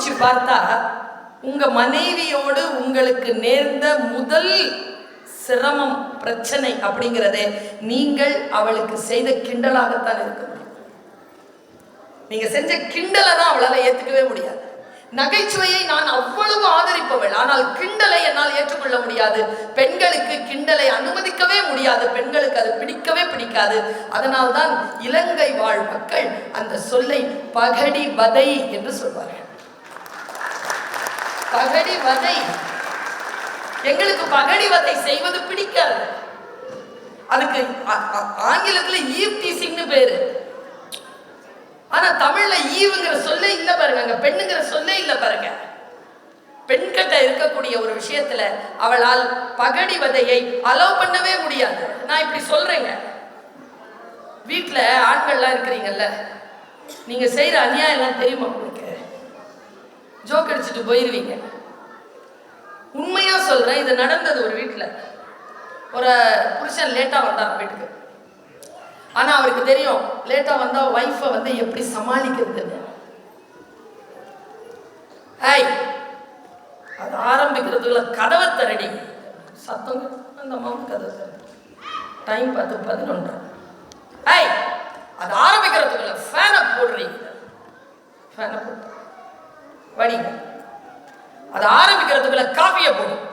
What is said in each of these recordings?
யோசிச்சு பார்த்தா உங்க மனைவியோடு உங்களுக்கு நேர்ந்த முதல் சிரமம் பிரச்சனை அப்படிங்கிறதே நீங்கள் அவளுக்கு செய்த கிண்டலாகத்தான் இருக்க. முடியும் நீங்க செஞ்ச கிண்டலை தான் அவளால ஏத்துக்கவே முடியாது. நகைச்சுவையை நான் அவ்வளவு ஆதரிப்பவள். ஆனால் கிண்டலை என்னால் ஏற்றுக்கொள்ள முடியாது. பெண்களுக்கு கிண்டலை அனுமதிக்கவே முடியாது. பெண்களுக்கு அது பிடிக்கவே பிடிக்காது. அதனால்தான் இலங்கை வாழ் மக்கள் அந்த சொல்லை பகடி வதை என்று சொல்வார்கள். பகடி வதை. எங்களுக்கு பகடி வதை செய்வது பிடிக்காது. அதுக்கு ஆங்கிலத்துல ஈவ் டீசிங்னு பேரு. ஆனா தமிழ்ல ஈவுங்கிற சொல்லே இல்ல பாருங்க அங்க பெண்ணுங்கிற சொல்லே இல்ல பாருங்க. பெண்கிட்ட இருக்கக்கூடிய ஒரு விஷயத்துல அவளால் பகடி வதையை அலோவ் பண்ணவே முடியாது. நான் இப்படி சொல்றேங்க. வீட்டில் ஆண்கள்லாம் இருக்கிறீங்கல்ல நீங்க செய்யற அநியாயம் எல்லாம் தெரியுமா உங்களுக்கு? ஜோக் அடிச்சுட்டு போயிருவீங்க. உண்மையா சொல்றேன் இது நடந்தது ஒரு வீட்டில் ஒரு புருஷன் லேட்டா வந்தார் வீட்டுக்கு. ஆனா அவருக்கு தெரியும் லேட்டா வந்தா ஒய்ஃபை வந்து எப்படி சமாளிக்கிறது ஐய் அது ஆரம்பிக்கிறதுக்குள்ள கதவை தரடி சத்தம் அந்த அம்மாவும் கதவை தரடி டைம் பார்த்து பதினொன்று. ஐய் அது ஆரம்பிக்கிறதுக்குள்ள ஃபேனை போடுறீங்க. ஃபேனை போட்டு. வடிங்க அது ஆரம்பிக்கிறதுக்குள்ள காஃபியை போடும்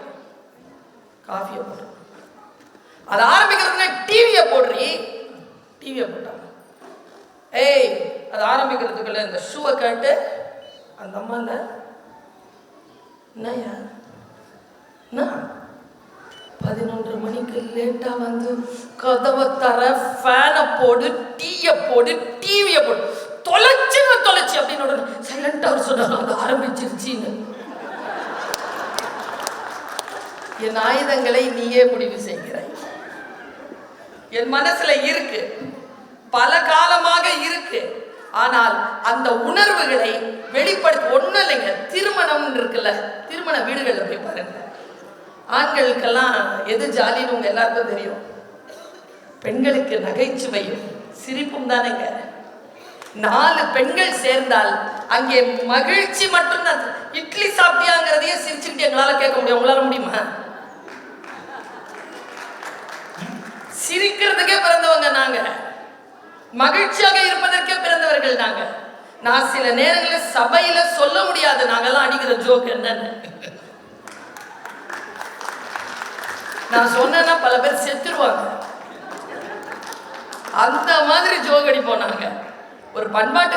காஃபியை போடு. அது ஆரம்பிக்கிறதுக்குள்ள டிவியை போடுறீ. டிவியை போட்டாங்க ஏய் அது ஆரம்பிக்கிறதுக்குள்ள இந்த ஷூவை கேட்டு அந்த அம்மா இல்லை என்னய்யா? என்ன? பதினொன்றரை மணிக்கு லேட்டாக வந்து கதவை தர ஃபேனை போடு டீயை போடு டிவியை போடு. தொலைச்சி தொலைச்சு அப்படின்னு சைலண்டா அவர் சொன்னார். அது ஆரம்பிச்சிருச்சின்னு. என் ஆயுதங்களை நீயே முடிவு செய்கிறாய். என் மனசுல இருக்கு. பல காலமாக இருக்கு. ஆனால் அந்த உணர்வுகளை வெளிப்படுத்த ஒன்றும் இல்லைங்க. திருமணம் இருக்குல்ல திருமண வீடுகள் போய் பாருங்க. ஆண்களுக்கெல்லாம் எது ஜாலின்னு உங்க எல்லாருக்கும் தெரியும். பெண்களுக்கு நகைச்சுவையும் சிரிப்பும் தானேங்க. நாலு பெண்கள் சேர்ந்தால் அங்கே மகிழ்ச்சி மட்டும்தான். இட்லி சாப்பிட்டியாங்கிறதையே சிரிச்சுக்கிட்டு எங்களால கேட்க முடியும். உங்களால முடியுமா? சிரிக்கிறதுக்கே பிறந்தவங்க நாங்க. மகிழ்ச்சியாக இருப்பதற்கே பிறந்தவர்கள் நாங்க. நான் சில நேரங்களில் சபையில சொல்ல முடியாது. நாங்கெல்லாம் அடிக்கிற ஜோக் என்னன்னு. நான் சொன்னேன்னா பல பேர் செத்துருவாங்க. அந்த மாதிரி ஜோக் அடிப்போம் நாங்க. ஒரு பண்பாட்டு